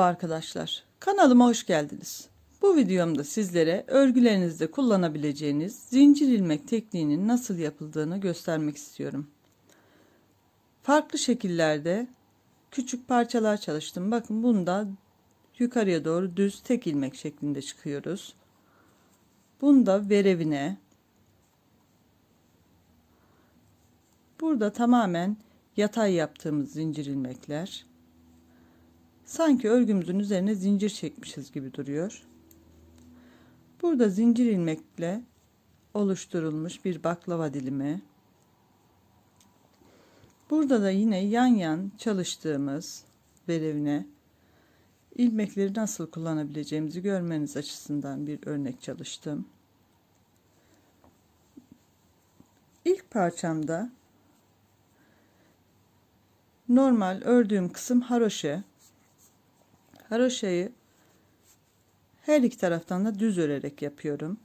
Merhaba arkadaşlar. Kanalıma hoş geldiniz. Bu videomda sizlere örgülerinizde kullanabileceğiniz zincir ilmek tekniğinin nasıl yapıldığını göstermek istiyorum. Farklı şekillerde küçük parçalar çalıştım. Bakın bunda yukarıya doğru düz tek ilmek şeklinde çıkıyoruz. Bunda verevine Burada tamamen yatay yaptığımız zincir ilmekler. Sanki örgümüzün üzerine zincir çekmişiz gibi duruyor. Burada zincir ilmekle oluşturulmuş bir baklava dilimi. Burada da yine yan yan çalıştığımız verevine ilmekleri nasıl kullanabileceğimizi görmeniz açısından bir örnek çalıştım. İlk parçamda normal ördüğüm kısım haroşa haroşayı her iki taraftan da düz örerek yapıyorum.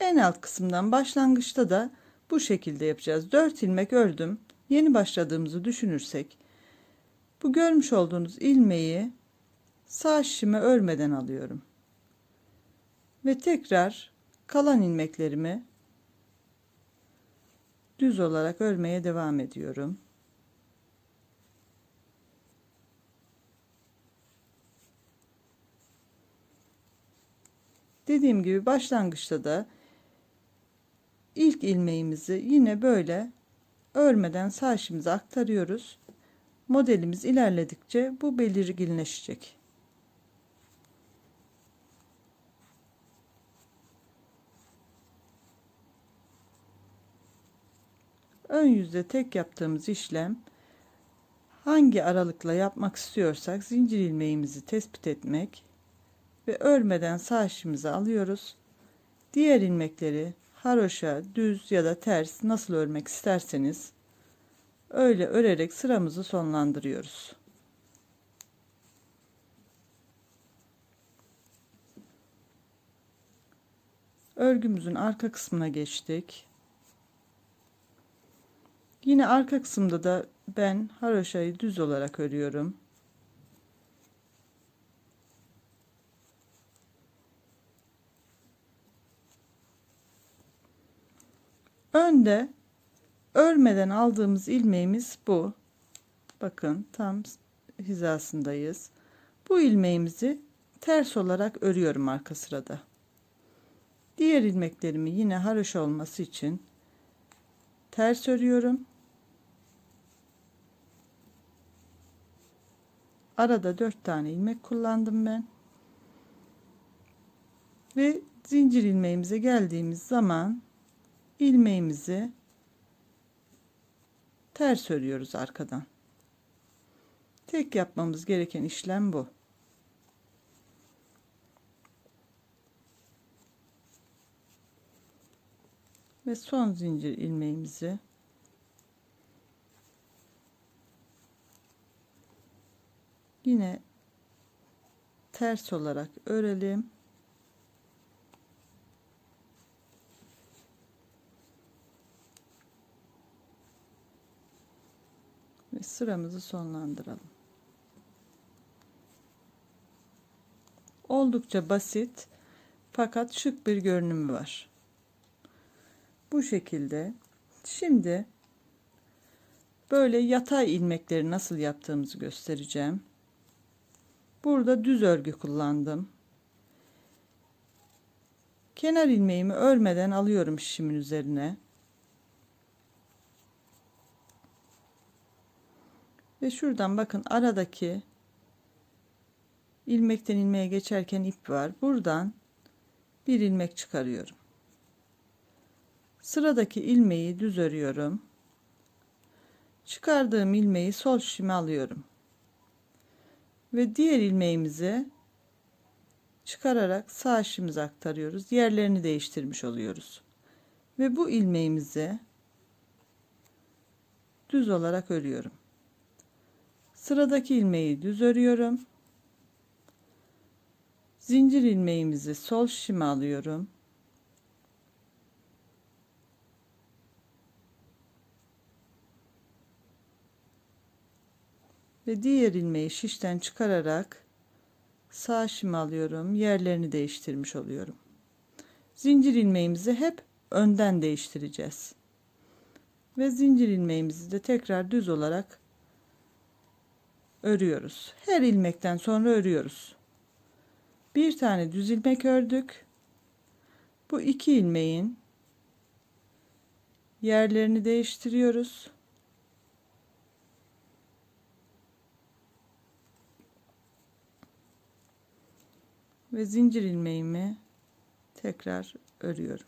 En alt kısımdan başlangıçta da bu şekilde yapacağız. 4 ilmek ördüm. Yeni başladığımızı düşünürsek bu görmüş olduğunuz ilmeği sağ şişime örmeden alıyorum. Ve tekrar kalan ilmeklerimi düz olarak örmeye devam ediyorum. Dediğim gibi başlangıçta da ilk ilmeğimizi yine böyle örmeden sağ aktarıyoruz. Modelimiz ilerledikçe bu belirginleşecek. Ön yüzde tek yaptığımız işlem hangi aralıkla yapmak istiyorsak zincir ilmeğimizi tespit etmek ve örmeden sağ işimizi alıyoruz. Diğer ilmekleri haroşa, düz ya da ters nasıl örmek isterseniz öyle örerek sıramızı sonlandırıyoruz. Örgümüzün arka kısmına geçtik. Yine arka kısımda da ben haroşayı düz olarak örüyorum. Önde örmeden aldığımız ilmeğimiz bu. Bakın tam hizasındayız. Bu ilmeğimizi ters olarak örüyorum arka sırada. Diğer ilmeklerimi yine haroşa olması için ters örüyorum. Arada dört tane ilmek kullandım ben. Ve zincir ilmeğimize geldiğimiz zaman ilmeğimizi ters örüyoruz arkadan. Tek yapmamız gereken işlem bu. Ve son zincir ilmeğimizi yine ters olarak örelim. Ve sıramızı sonlandıralım. Oldukça basit fakat şık bir görünümü var. Bu şekilde. Şimdi böyle yatay ilmekleri nasıl yaptığımızı göstereceğim. Burada düz örgü kullandım. Kenar ilmeğimi örmeden alıyorum şişimin üzerine. Ve şuradan bakın aradaki ilmekten ilmeğe geçerken ip var. Buradan bir ilmek çıkarıyorum. Sıradaki ilmeği düz örüyorum. Çıkardığım ilmeği sol şişime alıyorum ve diğer ilmeğimizi çıkararak sağ işimize aktarıyoruz. Yerlerini değiştirmiş oluyoruz. Ve bu ilmeğimizi düz olarak örüyorum. Sıradaki ilmeği düz örüyorum. Zincir ilmeğimizi sol şişime alıyorum. Ve diğer ilmeği şişten çıkararak sağ şimi alıyorum. Yerlerini değiştirmiş oluyorum. Zincir ilmeğimizi hep önden değiştireceğiz. Ve zincir ilmeğimizi de tekrar düz olarak örüyoruz. Her ilmekten sonra örüyoruz. Bir tane düz ilmek ördük. Bu iki ilmeğin yerlerini değiştiriyoruz. Ve zincir ilmeğimi tekrar örüyorum.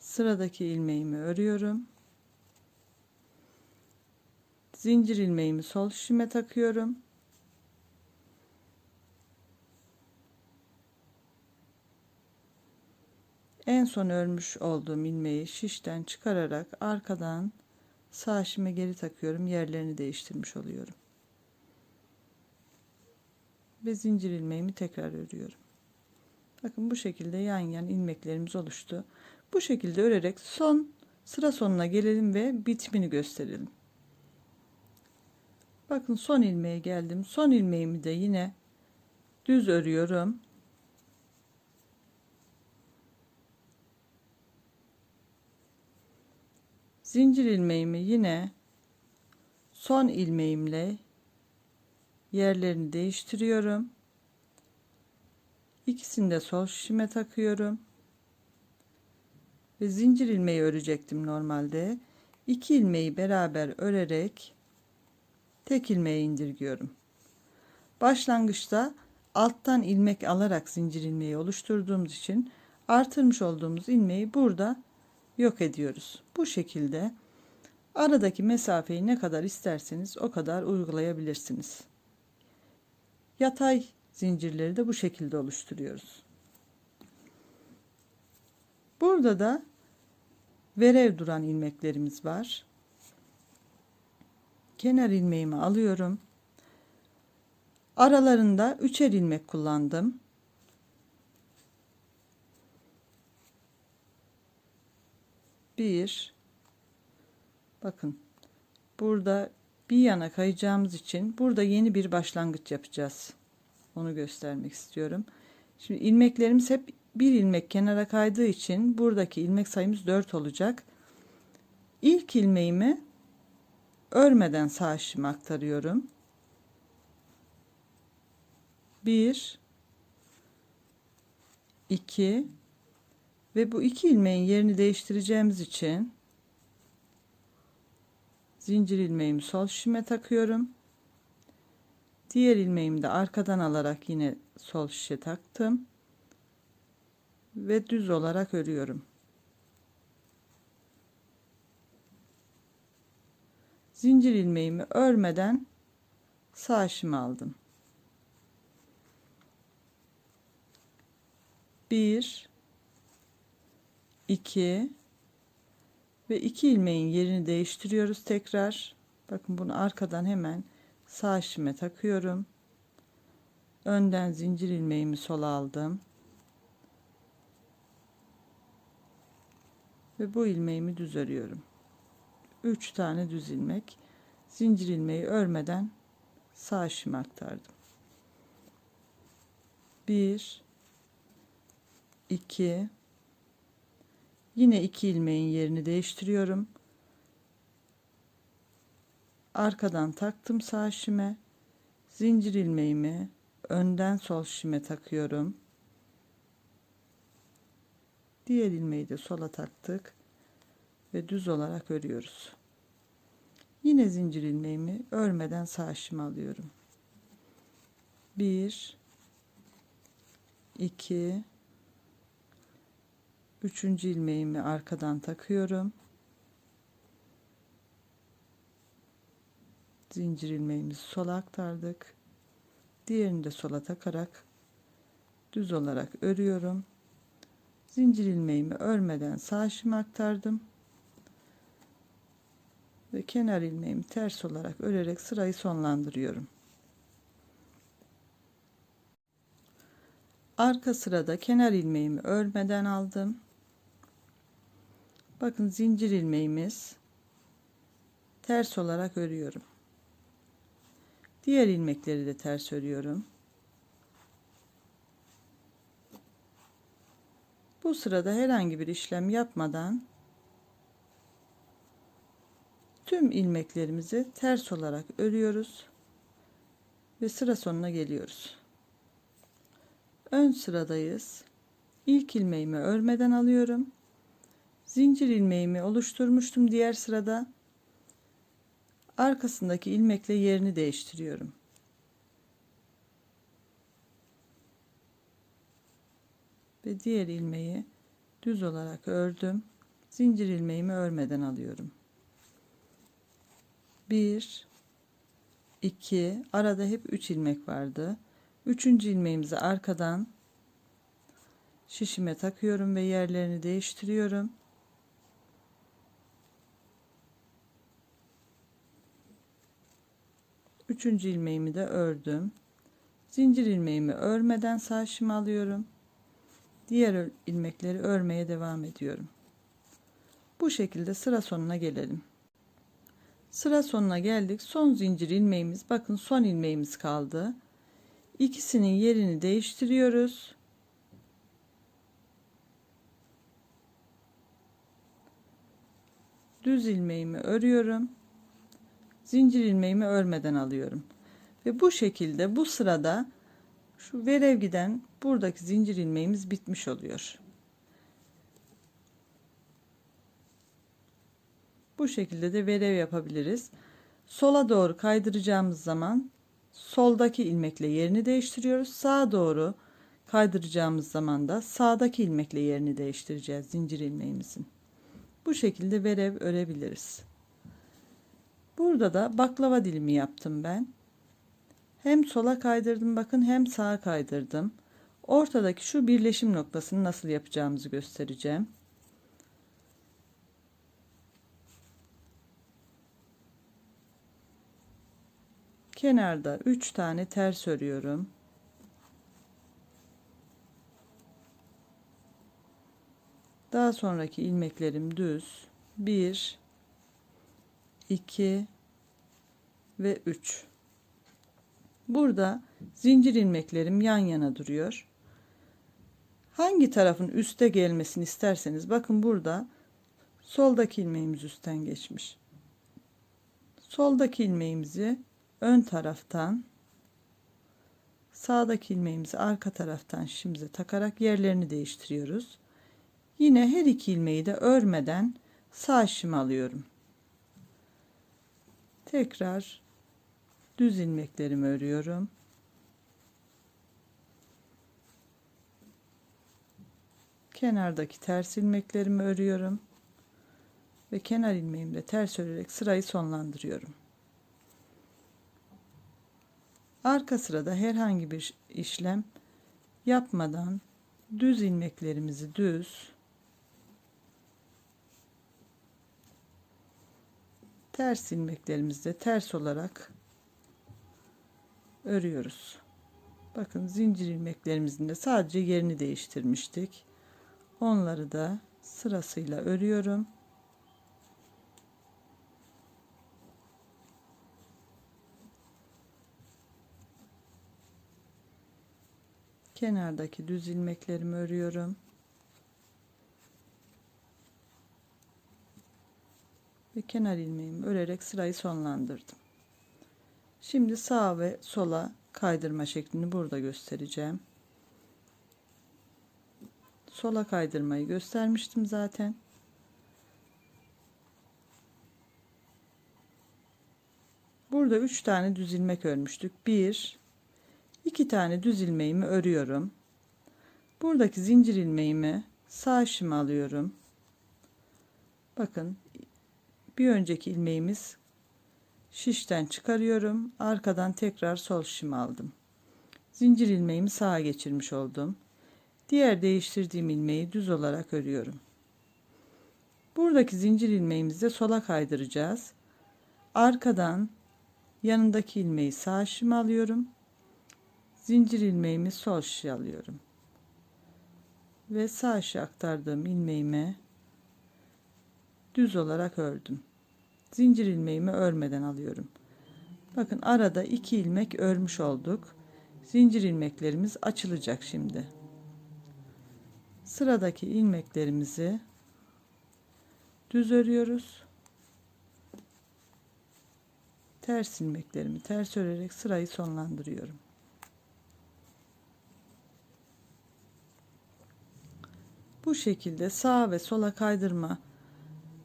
Sıradaki ilmeğimi örüyorum. Zincir ilmeğimi sol şişime takıyorum. En son örmüş olduğum ilmeği şişten çıkararak arkadan sağ şişime geri takıyorum. Yerlerini değiştirmiş oluyorum. Ve zincir ilmeğimi tekrar örüyorum. Bakın bu şekilde yan yan ilmeklerimiz oluştu. Bu şekilde örerek son sıra sonuna gelelim ve bitimini gösterelim. Bakın son ilmeğe geldim. Son ilmeğimi de yine düz örüyorum. Zincir ilmeğimi yine son ilmeğimle yerlerini değiştiriyorum. İkisini de sol şişime takıyorum. Ve zincir ilmeği örecektim normalde. İki ilmeği beraber örerek tek ilmeğe indirgiyorum. Başlangıçta alttan ilmek alarak zincir ilmeği oluşturduğumuz için artırmış olduğumuz ilmeği burada yok ediyoruz. Bu şekilde aradaki mesafeyi ne kadar isterseniz o kadar uygulayabilirsiniz. Yatay zincirleri de bu şekilde oluşturuyoruz. Burada da verev duran ilmeklerimiz var. Kenar ilmeğimi alıyorum. Aralarında üçer ilmek kullandım. Bir, bakın burada bir yana kayacağımız için burada yeni bir başlangıç yapacağız. Onu göstermek istiyorum. Şimdi ilmeklerimiz hep bir ilmek kenara kaydığı için buradaki ilmek sayımız 4 olacak. İlk ilmeğimi örmeden sağ şişime aktarıyorum. 1 2 ve bu iki ilmeğin yerini değiştireceğimiz için zincir ilmeğimi sol şişime takıyorum. Diğer ilmeğimi de arkadan alarak yine sol şişe taktım ve düz olarak örüyorum. Zincir ilmeğimi örmeden sağ şişime aldım. 1 2 ve iki ilmeğin yerini değiştiriyoruz tekrar. Bakın bunu arkadan hemen sağ şişime takıyorum. Önden zincir ilmeğimi sola aldım. Ve bu ilmeğimi düz örüyorum. 3 tane düz ilmek. Zincir ilmeği örmeden sağ şişime aktardım. 1 2 Yine iki ilmeğin yerini değiştiriyorum. Arkadan taktım sağ şime. Zincir ilmeğimi önden sol şime takıyorum. Diğer ilmeği de sola taktık ve düz olarak örüyoruz. Yine zincir ilmeğimi örmeden sağ şime alıyorum. 1 2 Üçüncü ilmeğimi arkadan takıyorum. Zincir ilmeğimizi sola aktardık. Diğerini de sola takarak düz olarak örüyorum. Zincir ilmeğimi örmeden sağ şişime aktardım. Ve kenar ilmeğimi ters olarak örerek sırayı sonlandırıyorum. Arka sırada kenar ilmeğimi örmeden aldım. Bakın zincir ilmeğimiz ters olarak örüyorum. Diğer ilmekleri de ters örüyorum. Bu sırada herhangi bir işlem yapmadan tüm ilmeklerimizi ters olarak örüyoruz ve sıra sonuna geliyoruz. Ön sıradayız. İlk ilmeğimi örmeden alıyorum. Zincir ilmeğimi oluşturmuştum diğer sırada. Arkasındaki ilmekle yerini değiştiriyorum. Ve diğer ilmeği düz olarak ördüm. Zincir ilmeğimi örmeden alıyorum. 1 2 arada hep 3 ilmek vardı. Üçüncü ilmeğimizi arkadan şişime takıyorum ve yerlerini değiştiriyorum. Üçüncü ilmeğimi de ördüm. Zincir ilmeğimi örmeden sağ alıyorum. Diğer ilmekleri örmeye devam ediyorum. Bu şekilde sıra sonuna gelelim. Sıra sonuna geldik. Son zincir ilmeğimiz bakın son ilmeğimiz kaldı. İkisinin yerini değiştiriyoruz. Düz ilmeğimi örüyorum. Zincir ilmeğimi örmeden alıyorum. Ve bu şekilde bu sırada şu verev giden buradaki zincir ilmeğimiz bitmiş oluyor. Bu şekilde de verev yapabiliriz. Sola doğru kaydıracağımız zaman soldaki ilmekle yerini değiştiriyoruz. Sağa doğru kaydıracağımız zaman da sağdaki ilmekle yerini değiştireceğiz zincir ilmeğimizin. Bu şekilde verev örebiliriz. Burada da baklava dilimi yaptım ben. Hem sola kaydırdım bakın hem sağa kaydırdım. Ortadaki şu birleşim noktasını nasıl yapacağımızı göstereceğim. Kenarda 3 tane ters örüyorum. Daha sonraki ilmeklerim düz. 1 2 ve 3. Burada zincir ilmeklerim yan yana duruyor. Hangi tarafın üste gelmesini isterseniz bakın burada soldaki ilmeğimiz üstten geçmiş. Soldaki ilmeğimizi ön taraftan sağdaki ilmeğimizi arka taraftan şişimize takarak yerlerini değiştiriyoruz. Yine her iki ilmeği de örmeden sağ şişimi alıyorum. Tekrar düz ilmeklerimi örüyorum. Kenardaki ters ilmeklerimi örüyorum ve kenar ilmeğimle ters örerek sırayı sonlandırıyorum. Arka sırada herhangi bir işlem yapmadan düz ilmeklerimizi düz ters ilmeklerimizi de ters olarak örüyoruz. Bakın zincir ilmeklerimizin de sadece yerini değiştirmiştik. Onları da sırasıyla örüyorum. kenardaki düz ilmeklerimi örüyorum. Kenar ilmeğimi örerek sırayı sonlandırdım. Şimdi sağ ve sola kaydırma şeklini burada göstereceğim. Sola kaydırmayı göstermiştim zaten. Burada 3 tane düz ilmek örmüştük. 1 2 tane düz ilmeğimi örüyorum. Buradaki zincir ilmeğimi sağ şişime alıyorum. Bakın bir önceki ilmeğimiz şişten çıkarıyorum. Arkadan tekrar sol şişimi aldım. Zincir ilmeğimi sağa geçirmiş oldum. Diğer değiştirdiğim ilmeği düz olarak örüyorum. Buradaki zincir ilmeğimizi de sola kaydıracağız. Arkadan yanındaki ilmeği sağ şişime alıyorum zincir ilmeğimi sol şişe alıyorum ve sağ şişe aktardığım ilmeğimi düz olarak ördüm zincir ilmeğimi örmeden alıyorum Bakın arada iki ilmek örmüş olduk. Zincir ilmeklerimiz açılacak şimdi. Sıradaki ilmeklerimizi düz örüyoruz. Ters ilmeklerimi ters örerek sırayı sonlandırıyorum. Bu şekilde sağa ve sola kaydırma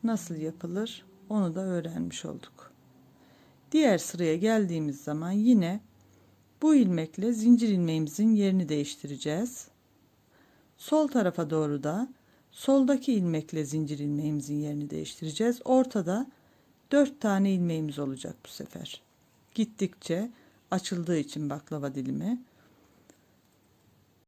nasıl yapılır onu da öğrenmiş olduk. Diğer sıraya geldiğimiz zaman yine bu ilmekle zincir ilmeğimizin yerini değiştireceğiz. Sol tarafa doğru da soldaki ilmekle zincir ilmeğimizin yerini değiştireceğiz. Ortada 4 tane ilmeğimiz olacak bu sefer. Gittikçe açıldığı için baklava dilimi